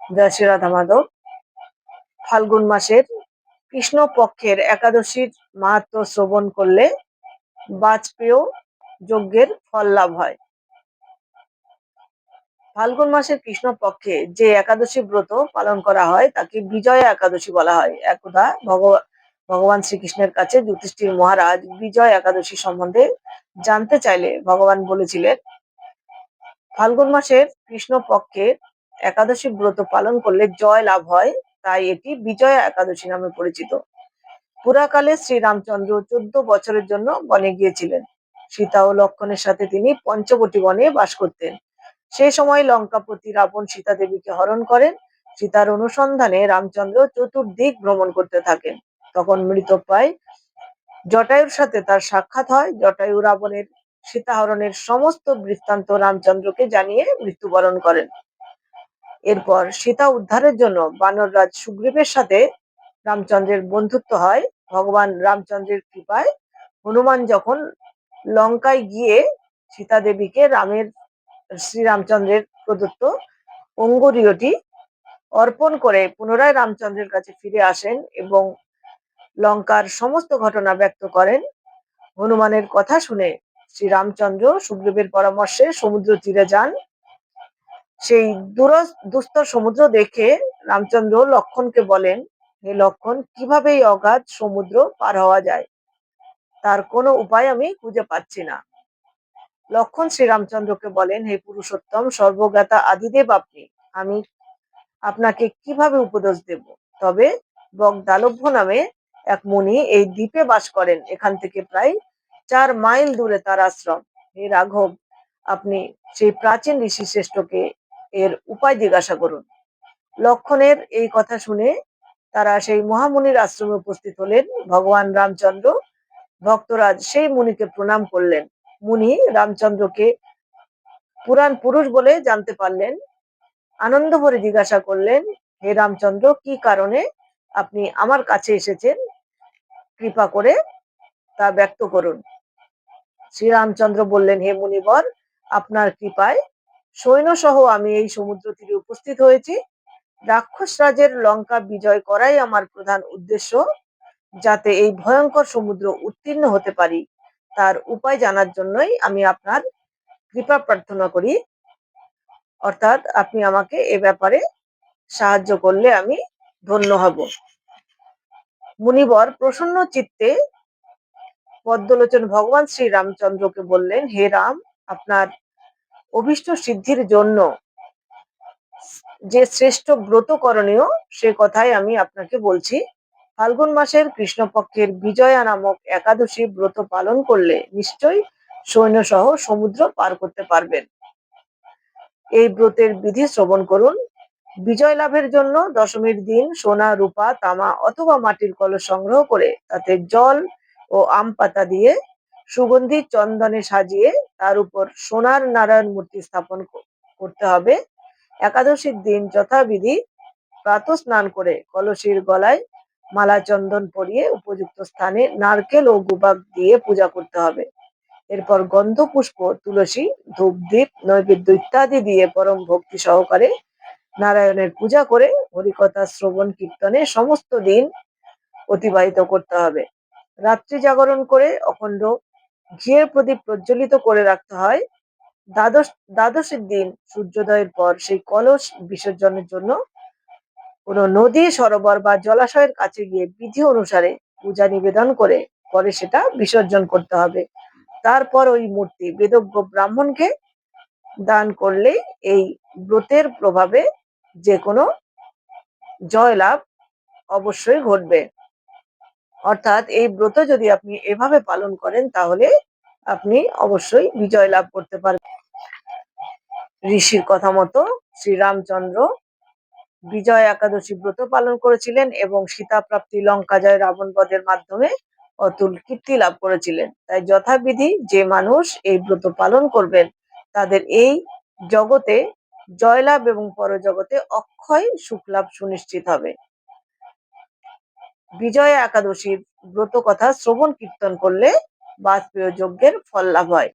জয় রাধা মাধব ফাল্গুন মাসের কৃষ্ণ পক্ষের একাদশীর মাহাত্ম শ্রবণ করলে বাজপেয় যজ্ঞের ফল লাভ হয়। ফাল্গুন মাসের কৃষ্ণ পক্ষে যে একাদশী ব্রত পালন করা হয়, তাকে বিজয়া একাদশী বলা হয়। একদা ভগবান ভগবান শ্রীকৃষ্ণের কাছে যুধিষ্ঠির মহারাজ বিজয় একাদশী সম্বন্ধে জানতে চাইলে ভগবান বলেছিলেন, ফাল্গুন মাসের কৃষ্ণ পক্ষের একাদশী ব্রত পালন করলে জয় লাভ হয়, তাই এটি বিজয়া একাদশী নামে পরিচিত। পুরাকালে শ্রীরামচন্দ্র চোদ্দ বছরের জন্য বনে গিয়েছিলেন। সীতা ও লক্ষণের সাথে তিনি পঞ্চবটী বনে বাস করতেন। সেই সময় লঙ্কাপতি রাবণ সীতা দেবীকে হরণ করেন। সীতার অনুসন্ধানে রামচন্দ্র চতুর্দিক ভ্রমণ করতে থাকেন। তখন মৃতপ্রায় জটায়ুর সাথে তার সাক্ষাৎ হয়। জটায়ু রাবণের সীতাহরণের সমস্ত বৃত্তান্ত রামচন্দ্রকে জানিয়ে মৃত্যুবরণ করেন। এরপর সীতা উদ্ধারের জন্য বানররাজ সুগ্রীবের সাথে রামচন্দ্রের বন্ধুত্ব হয়। ভগবান রামচন্দ্রের কৃপায় হনুমান যখন লঙ্কায় গিয়ে সীতা দেবীকে রামের শ্রীরামচন্দ্রের প্রদত্ত অঙ্গুরীয়টি অর্পণ করে পুনরায় রামচন্দ্রের কাছে ফিরে আসেন এবং লঙ্কার সমস্ত ঘটনা ব্যক্ত করেন। হনুমানের কথা শুনে শ্রী রামচন্দ্র সুগ্রীবের পরামর্শে সমুদ্র তীরে যান। সেই দূর দুস্তর সমুদ্র দেখে রামচন্দ্র লক্ষণকে বলেন, হে লক্ষণ, কীভাবে এই অগাধ সমুদ্র পার হওয়া যায়? তার কোনো উপায় আমি খুঁজে পাচ্ছি না। লক্ষণ শ্রীরামচন্দ্রকে বলেন, হে পুরুষোত্তম, সর্বজ্ঞাতা আদিদেব আপনি। আমি আপনাকে কীভাবে উপদেশ দেব? তবে বগদালভ্য নামে এক মুনি এই দ্বীপে বাস করেন। এখান থেকে প্রায় চার মাইল দূরে তার আশ্রম। হে রাঘব, আপনি সেই প্রাচীন ঋষি শ্রেষ্ঠকে এর উপায় জিজ্ঞাসা করুন। লক্ষণের এই কথা শুনে তারা সেই মহামুনির আশ্রমে উপস্থিত হলেন। ভগবান রামচন্দ্র, ভক্তরাজ সেই মুনিকে প্রণাম করলেন। মুনি রামচন্দ্রকে পুরাণ পুরুষ বলে জানতে পারলেন। আনন্দ ভরে জিজ্ঞাসা করলেন, হে রামচন্দ্র, কি কারণে আপনি আমার কাছে এসেছেন? কৃপা করে তা ব্যক্ত করুন। শ্রীরামচন্দ্র বললেন, হে মুনিবর, আপনার কৃপায় সৈন্য সহ আমি এই সমুদ্র তীরে উপস্থিত হয়েছি। রাক্ষস রাজের লঙ্কা বিজয় করাই আমার প্রধান উদ্দেশ্য, যাতে এই ভয়ঙ্কর সমুদ্র উত্তীর্ণ হতে পারি। তার উপায় জানার জন্যই আমি আপনার কৃপা প্রার্থনা করি। অর্থাৎ আপনি আমাকে এ ব্যাপারে সাহায্য করলে আমি ধন্য হব। মুনিবর প্রসন্ন চিত্তে পদ্মলোচন ভগবান শ্রী রামচন্দ্রকে বললেন, হে রাম, আপনার অভিষ্ট সিদ্ধির জন্য যে শ্রেষ্ঠ ব্রত করণীয়, সে কথাই আমি আপনাকে বলছি। ফাল্গুন মাসের কৃষ্ণপক্ষের বিজয়া নামক একাদশী ব্রত পালন করলে নিশ্চয়ই সৈন্য সহ সমুদ্র পার করতে পারবেন। এই ব্রতের বিধি শ্রবণ করুন। বিজয় লাভের জন্য দশমীর দিন সোনা, রূপা, তামা অথবা মাটির কলস সংগ্রহ করে তাতে জল ও আম পাতা দিয়ে সুগন্ধি চন্দনে সাজিয়ে তার উপর সোনার নারায়ণ মূর্তি স্থাপন করতে হবে। একাদশীর দিন যথাবিধি প্রাত স্নান করে কলসির গলায় মালা চন্দন পরিয়ে উপযুক্ত স্থানে নারকেল ও গুবাক দিয়ে পূজা করতে হবে। এরপর গন্ধ পুষ্প তুলসী ধূপ দ্বীপ নৈবেদ্য ইত্যাদি দিয়ে পরম ভক্তি সহকারে নারায়ণের পূজা করে হরিকথা, শ্রবণ, কীর্তনে সমস্ত দিন অতিবাহিত করতে হবে। রাত্রি জাগরণ করে অখণ্ড ঘিয়ের প্রদীপ প্রজ্বলিত করে রাখতে হয়। দ্বাদশ, দ্বাদশের দিন সূর্যোদয়ের পর সেই কলস বিসর্জনের জন্য কোনো নদী, সরোবর বা জলাশয়ের কাছে গিয়ে বিধি অনুসারে পূজা নিবেদন করে, পরে সেটা বিসর্জন করতে হবে। তারপর ওই মূর্তি বেদজ্ঞ ব্রাহ্মণকে দান করলে এই ব্রতের প্রভাবে যে কোনো জয়লাভ অবশ্যই ঘটবে। অর্থাৎ এই ব্রত যদি আপনি এভাবে পালন করেন, তাহলে আপনি অবশ্যই বিজয় লাভ করতে পারবেন। ঋষির কথা মতো শ্রীরামচন্দ্র বিজয় একাদশী ব্রত পালন করেছিলেন এবং সীতা প্রাপ্তি লঙ্কা জয় রাবণ বধের মাধ্যমে অতুল কীর্তি লাভ করেছিলেন। তাই যথাবিধি যে মানুষ এই ব্রত পালন করবেন, তাদের এই জগতে জয়লাভ এবং পরজগতে অক্ষয় সুখলাভ সুনিশ্চিত হবে। বিজয়া একাদশীর ব্রত কথা শ্রবণ কীর্তন করলে বাজপেয় যজ্ঞের ফল লাভ হয়।